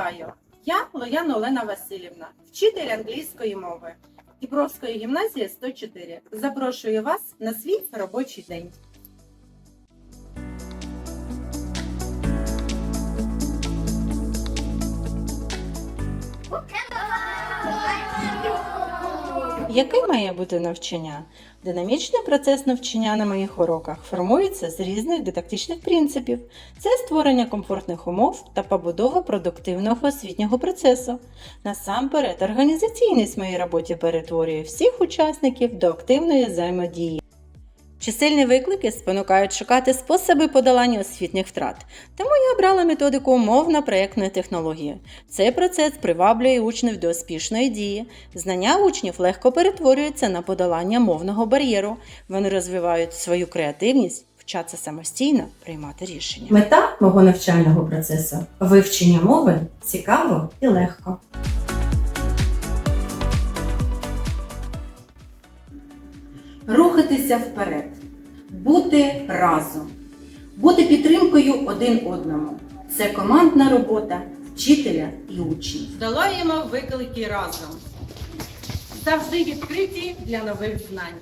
Вітаю! Я Лояна Олена Васильівна, вчитель англійської мови Дібровської гімназії 104. Запрошую вас на свій робочий день. Яким має бути навчання? Динамічний процес навчання на моїх уроках формується з різних дидактичних принципів. Це створення комфортних умов та побудова продуктивного освітнього процесу. Насамперед, організаційність в моїй роботі перетворює всіх учасників до активної взаємодії. Чисельні виклики спонукають шукати способи подолання освітніх втрат, тому я обрала методику умовно-проєктної технології. Цей процес приваблює учнів до успішної дії. Знання учнів легко перетворюються на подолання мовного бар'єру. Вони розвивають свою креативність, вчаться самостійно приймати рішення. Мета мого навчального процесу вивчення мови цікаво і легко. Рухатися вперед, бути разом, бути підтримкою один одному. Це командна робота вчителя і учнів. Долаємо виклики разом. Завжди відкриті для нових знань.